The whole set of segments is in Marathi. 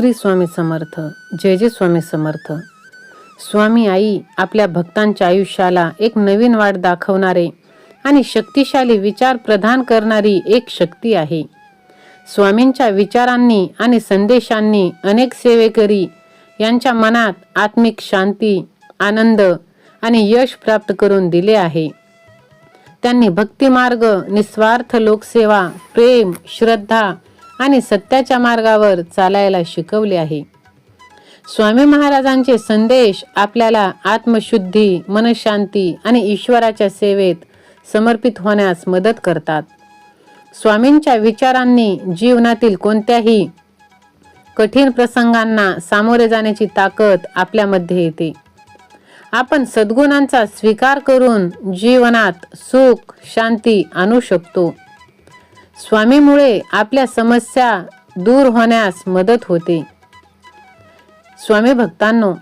श्री स्वामी समर्थ जय जय स्वामी समर्थ. स्वामी आई आपल्या भक्तांच्या आयुष्याला एक नवीन वाट दाखवणारे आणि शक्तिशाली विचार प्रदान करणारी एक शक्ती आहे. स्वामींच्या विचारांनी आणि संदेशांनी अनेक सेवेकरी यांच्या मनात आत्मिक शांती आनंद आणि यश प्राप्त करून दिले आहे. त्यांनी भक्तिमार्ग निस्वार्थ लोकसेवा प्रेम श्रद्धा आणि सत्याच्या मार्गावर चालायला शिकवले आहे. स्वामी महाराजांचे संदेश आपल्याला आत्मशुद्धी मनशांती आणि ईश्वराच्या सेवेत समर्पित होण्यास मदत करतात. स्वामींच्या विचारांनी जीवनातील कोणत्याही कठीण प्रसंगांना सामोरे जाण्याची ताकद आपल्यामध्ये येते. आपण सद्गुणांचा स्वीकार करून जीवनात सुख शांती आणू शकतो. स्वामीमुळे आपल्या समस्या दूर होण्यास मदत होते. स्वामी भक्तांनो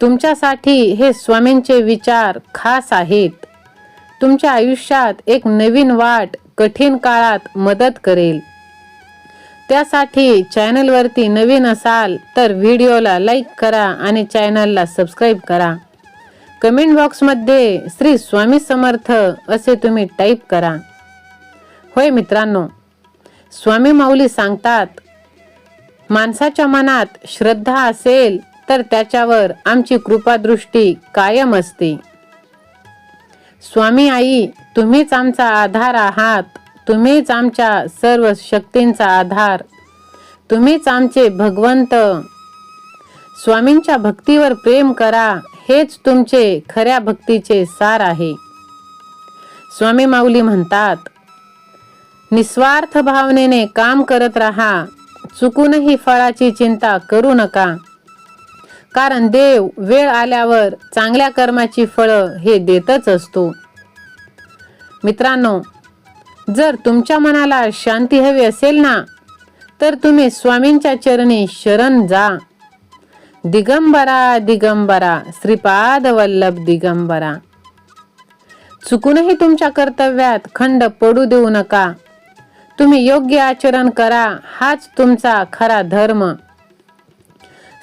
तुमच्यासाठी हे स्वामींचे विचार खास आहेत. तुमच्या आयुष्यात एक नवीन वाट कठीण काळात मदत करेल. त्यासाठी चॅनलवरती नवीन असाल तर व्हिडिओला लाईक करा आणि चॅनलला सबस्क्राईब करा. कमेंट बॉक्समध्ये श्री स्वामी समर्थ असे तुम्ही टाईप करा. होय मित्रांनो स्वामी माऊली सांगतात माणसाच्या मनात श्रद्धा असेल तर त्याच्यावर आमची कृपादृष्टी कायम असते. स्वामी आई तुम्हीच आमचा आधार आहात तुम्हीच आमच्या सर्व शक्तींचा आधार तुम्हीच आमचे भगवंत. स्वामींच्या भक्तीवर प्रेम करा हेच तुमचे खऱ्या भक्तीचे सार आहे. स्वामी माऊली म्हणतात निस्वार्थ भावनेने काम करत राहा. चुकूनही फळाची चिंता करू नका. कारण देव वेळ आल्यावर चांगल्या कर्माची फळं हे देतच असतो. मित्रांनो जर तुमच्या मनाला शांती हवी असेल ना तर तुम्ही स्वामींच्या चरणी शरण जा. दिगंबरा दिगंबरा श्रीपाद वल्लभ दिगंबरा. चुकूनही तुमच्या कर्तव्यात खंड पडू देऊ नका. तुम्ही योग्य आचरण करा हाच तुमचा खरा धर्म.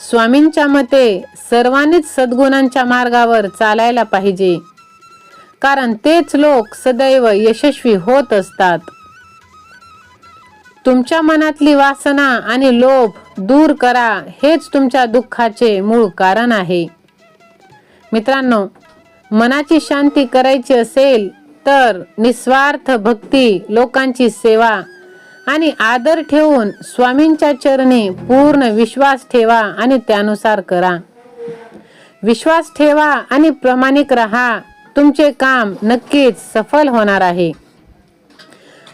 स्वामींच्या मते सर्वांनीच सद्गुणांच्या मार्गावर चालायला पाहिजे. कारण तेच लोक सदैव यशस्वी होत असतात. तुमच्या मनातली वासना आणि लोभ दूर करा हेच तुमच्या दुःखाचे मूळ कारण आहे. मित्रांनो मनाची शांती करायची असेल तर निस्वार्थ भक्ती लोकांची सेवा आणि आदर ठेवून स्वामींच्या चरणी पूर्ण विश्वास ठेवा आणि त्यानुसार करा. विश्वास ठेवा आणि प्रामाणिक राहा. तुमचे काम नक्कीच सफल होणार आहे.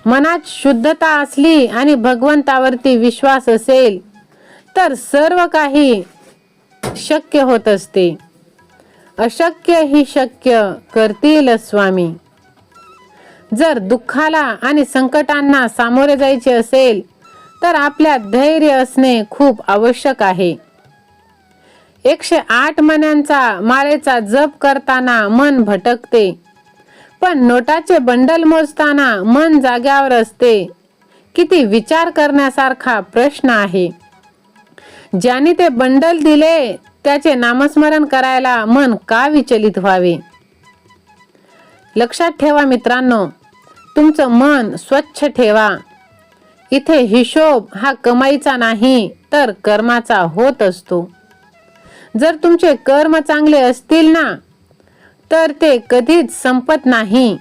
मनात शुद्धता असली आणि भगवंतावरती विश्वास असेल तर सर्व काही शक्य होत असते. अशक्य ही शक्य करतील स्वामी. जर दुःखाला आणि संकटांना सामोरे जायचे असेल तर आपल्यात धैर्य असणे खूप आवश्यक आहे. एकशे आठ मण्यांचा माळेचा जप करताना मन भटकते पण नोटाचे बंडल मोजताना मन जाग्यावर असते किती विचार करण्यासारखा प्रश्न आहे. ज्याने ते बंडल दिले त्याचे नामस्मरण करायला मन का विचलित व्हावे? लक्षात ठेवा मित्रांनो तुमचं मन स्वच्छ ठेवा. इथे हिशोब हा कमाईचा नाही तर कर्माचा होत असतो. जर तुमचे कर्म चांगले असतील ना तर ते कधीच संपत नाही.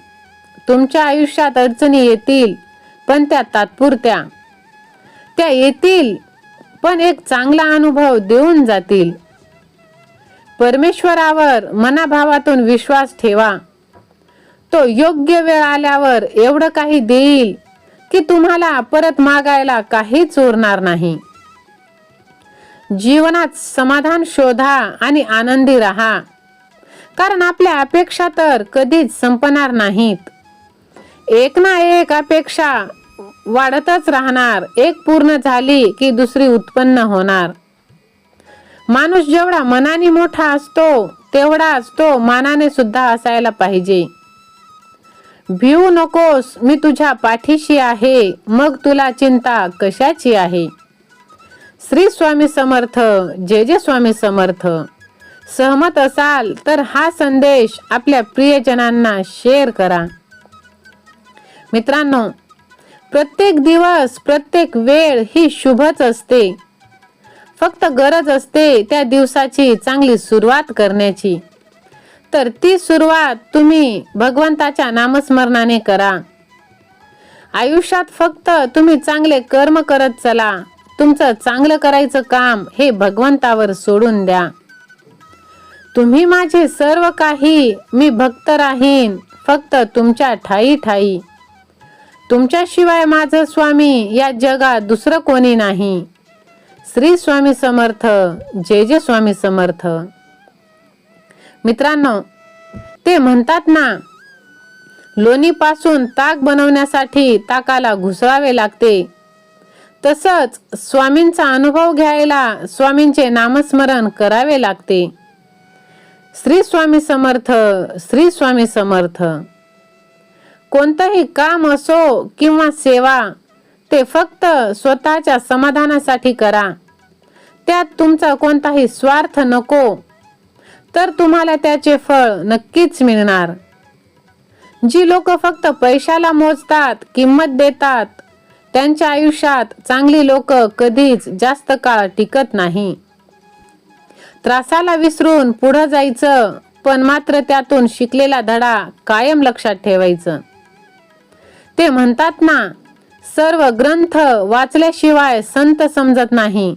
तुमच्या आयुष्यात अडचणी येतील पण त्या तात्पुरत्या. त्या येतील पण एक चांगला अनुभव देऊन जातील. परमेश्वरावर मनाभावातून विश्वास ठेवा. तो योग्य वेळ आल्यावर एवढं काही देईल की तुम्हाला परत मागायला काहीच उरणार नाही. जीवनात समाधान शोधा आणि आनंदी राहा. कारण आपल्या अपेक्षा तर कधीच संपणार नाहीत. एक ना एक अपेक्षा वाढतच राहणार. एक पूर्ण झाली की दुसरी उत्पन्न होणार. माणूस जेवढा मनाने मोठा असतो तेवढाच तो मानाने सुद्धा असायला पाहिजे. भिवू नकोस मी तुझ्या पाठीशी आहे मग तुला चिंता कशाची आहे? श्री स्वामी समर्थ जे जे स्वामी समर्थ. सहमत असाल तर हा संदेश आपल्या प्रियजनांना शेअर करा. मित्रांनो प्रत्येक दिवस प्रत्येक वेळ ही शुभच असते. फक्त गरज असते त्या दिवसाची चांगली सुरुवात करण्याची. तर ती सुरुवात तुम्ही भगवंताच्या नामस्मरणाने करा. आयुष्यात फक्त तुम्ही चांगले कर्म करत चला. तुमचं चांगलं करायचं काम हे भगवंतावर सोडून द्या. तुम्ही माझे सर्व काही मी भक्त राहीन फक्त तुमच्या ठाई ठाई. तुमच्याशिवाय माझं स्वामी या जगात दुसरं कोणी नाही. श्री स्वामी समर्थ जय जय स्वामी समर्थ. मित्रांनो ते म्हणतात ना लोणीपासून ताक बनवण्यासाठी ताकाला घुसळावे लागते. तसंच स्वामींचा अनुभव घ्यायला स्वामींचे नामस्मरण करावे लागते. श्री स्वामी समर्थ श्री स्वामी समर्थ. कोणतंही काम असो किंवा सेवा ते फक्त स्वतःच्या समाधानासाठी करा. त्यात तुमचा कोणताही स्वार्थ नको. तर तुम्हाला त्याचे फळ नक्कीच मिळणार. जी लोक फक्त पैशाला मोजतात किंमत देतात त्यांच्या आयुष्यात चांगली लोक कधीच जास्त काळ टिकत नाही. त्रासाला विसरून पुढं जायचं पण मात्र त्यातून शिकलेला धडा कायम लक्षात ठेवायचं. ते म्हणतात ना सर्व ग्रंथ वाचल्याशिवाय संत समजत नाही.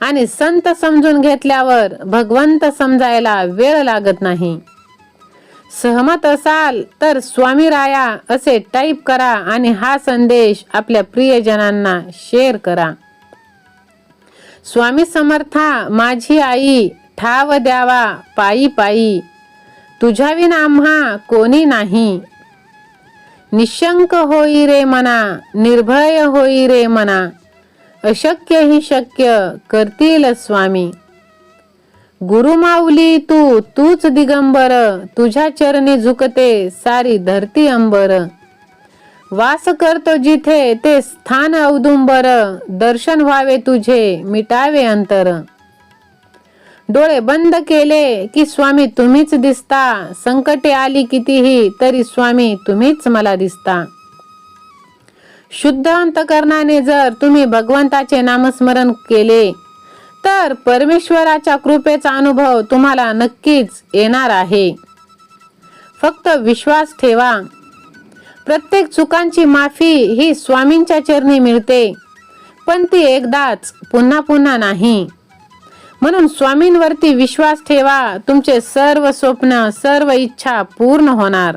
आणि संत समजून घेतल्यावर भगवंत समजायला वेळ लागत नाही. सहमत असाल तर स्वामी राया असे टाईप करा आणि हा संदेश आपल्या प्रियजनांना शेअर करा. स्वामी समर्था माझी आई ठाव द्यावा पायी पायी. तुझ्याविन आम्हा कोणी नाही. निशंक होई रे मना निर्भय होई रे मना. अशक्य ही शक्य करतील स्वामी. गुरुमाऊली तू तूच दिगंबर तुझ्या चरणी झुकते सारी धरती अंबर. वास करतो जिथे ते स्थान औदुंबर. दर्शन व्हावे तुझे मिटावे अंतर. डोळे बंद केले की स्वामी तुम्हीच दिसता. संकटे आली कितीही तरी स्वामी तुम्हीच मला दिसता. शुद्ध अंतकरणाने जर तुम्ही भगवंताचे नामस्मरण केले तर परमेश्वराच्या कृपेचा अनुभव तुम्हाला नक्कीच येणार आहे. फक्त विश्वास ठेवा. प्रत्येक चुकांची माफी ही स्वामींच्या चरणी मिळते पण ती एकदाच पुन्हा पुन्हा नाही. म्हणून स्वामींवरती विश्वास ठेवा. तुमचे सर्व स्वप्न सर्व इच्छा पूर्ण होणार.